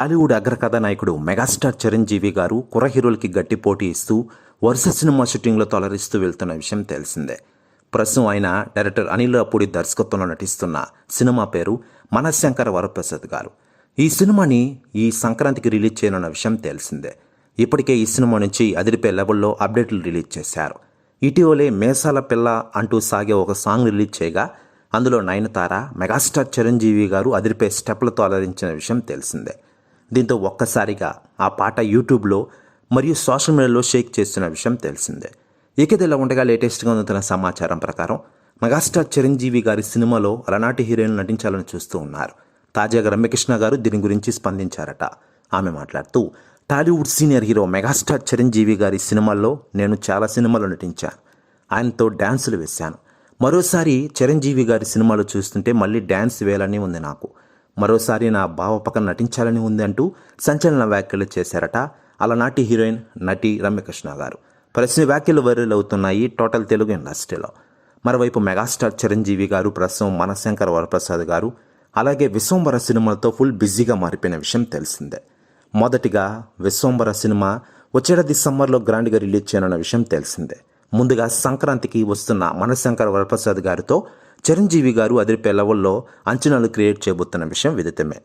టాలీవుడ్ అగ్రకథ నాయకుడు మెగాస్టార్ చిరంజీవి గారు కుర్ర హీరోలకి గట్టి పోటీ ఇస్తూ వరుస సినిమా షూటింగ్లో తొలరిస్తూ వెళ్తున్న విషయం తెలిసిందే. ప్రస్తుతం ఆయన డైరెక్టర్ అనిల్ అపూడి దర్శకత్వంలో నటిస్తున్న సినిమా పేరు మనశంకర వరప్రసాద్ గారు. ఈ సినిమాని ఈ సంక్రాంతికి రిలీజ్ చేయనున్న విషయం తెలిసిందే. ఇప్పటికే ఈ సినిమా నుంచి అదిరిపే లెవెల్లో అప్డేట్లు రిలీజ్ చేశారు. ఇటీవలే మేసాల పిల్ల అంటూ సాగే ఒక సాంగ్ రిలీజ్ చేయగా అందులో నయనతార మెగాస్టార్ చిరంజీవి గారు అదిరిపే స్టెప్లతో అలరించిన విషయం తెలిసిందే. దీంతో ఒక్కసారిగా ఆ పాట యూట్యూబ్లో మరియు సోషల్ మీడియాలో షేక్ చేస్తున్న విషయం తెలిసిందే. ఇక ఇలా ఉండగా లేటెస్ట్గా అందుతున్న సమాచారం ప్రకారం మెగాస్టార్ చిరంజీవి గారి సినిమాలో అలనాటి హీరోయిన్ నటించాలని చూస్తూ ఉన్నారు. తాజాగా రమ్యకృష్ణ గారు దీని గురించి స్పందించారట. ఆమె మాట్లాడుతూ Tollywood senior hero megastar Chiranjeevi గారి సినిమాల్లో నేను చాలా సినిమాలు నటించాను ఆయనతో డ్యాన్సులు వేశాను. మరోసారి చిరంజీవి గారి సినిమాలు చూస్తుంటే మళ్ళీ డ్యాన్స్ వేయాలని ఉంది నాకు. మరోసారి నా బావ పక్కన నటించాలని ఉంది అంటూ సంచలన వ్యాఖ్యలు చేశారట. అలనాటి హీరోయిన్ నటి రమ్యకృష్ణ గారు. ప్రశ్న వ్యాఖ్యలు వైరల్ అవుతున్నాయి టోటల్ తెలుగు ఇండస్ట్రీలో. మరోవైపు మెగాస్టార్ చిరంజీవి గారు ప్రస్తుతం మనశంకర్ వరప్రసాద్ గారు అలాగే విశ్వంబర సినిమాలతో ఫుల్ బిజీగా మారిపోయిన విషయం తెలిసిందే. మొదటిగా విశ్వంబర సినిమా వచ్చేటది సమ్మర్లో గ్రాండ్గా రిలీజ్ చేయనున్న విషయం తెలిసిందే. ముందుగా సంక్రాంతికి వస్తున్న మనశంకర్ వరప్రసాద్ గారితో చిరంజీవి గారు అదిరిపే లెవెల్లో అంచనాలు క్రియేట్ చేయబోతున్న విషయం విదితమే